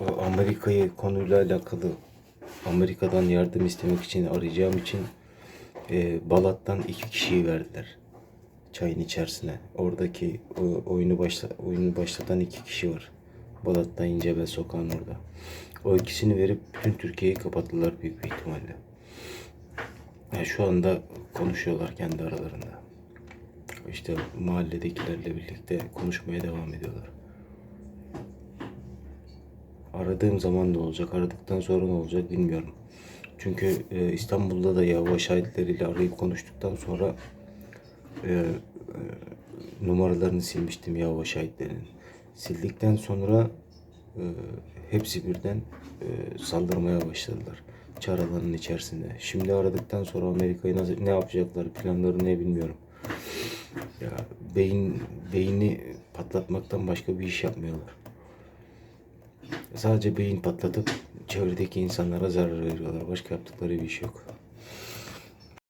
O Amerika'yı konuyla alakalı Amerika'dan yardım istemek için arayacağım için e, Balat'tan iki kişiyi verdiler çayın içerisine. Oradaki o, oyunu başla, oyunu başlatan iki kişi var. Balat'ta İncebel sokağın orada. O ikisini verip bütün Türkiye'yi kapattılar büyük bir ihtimalle. Yani şu anda konuşuyorlar kendi aralarında. İşte mahalledekilerle birlikte konuşmaya devam ediyorlar. Aradığım zaman ne olacak, aradıktan sonra ne olacak bilmiyorum. Çünkü e, İstanbul'da da Yahova şahitleriyle arayıp konuştuktan sonra e, e, numaralarını silmiştim Yahova şahitlerinin. Sildikten sonra e, hepsi birden e, saldırmaya başladılar. Çar alanının içerisinde. Şimdi aradıktan sonra Amerika'yı nasıl, ne yapacaklar, planları ne bilmiyorum. Ya beyin beyni patlatmaktan başka bir iş yapmıyorlar. Sadece beyin patlatıp çevredeki insanlara zarar veriyorlar. Başka yaptıkları bir iş yok.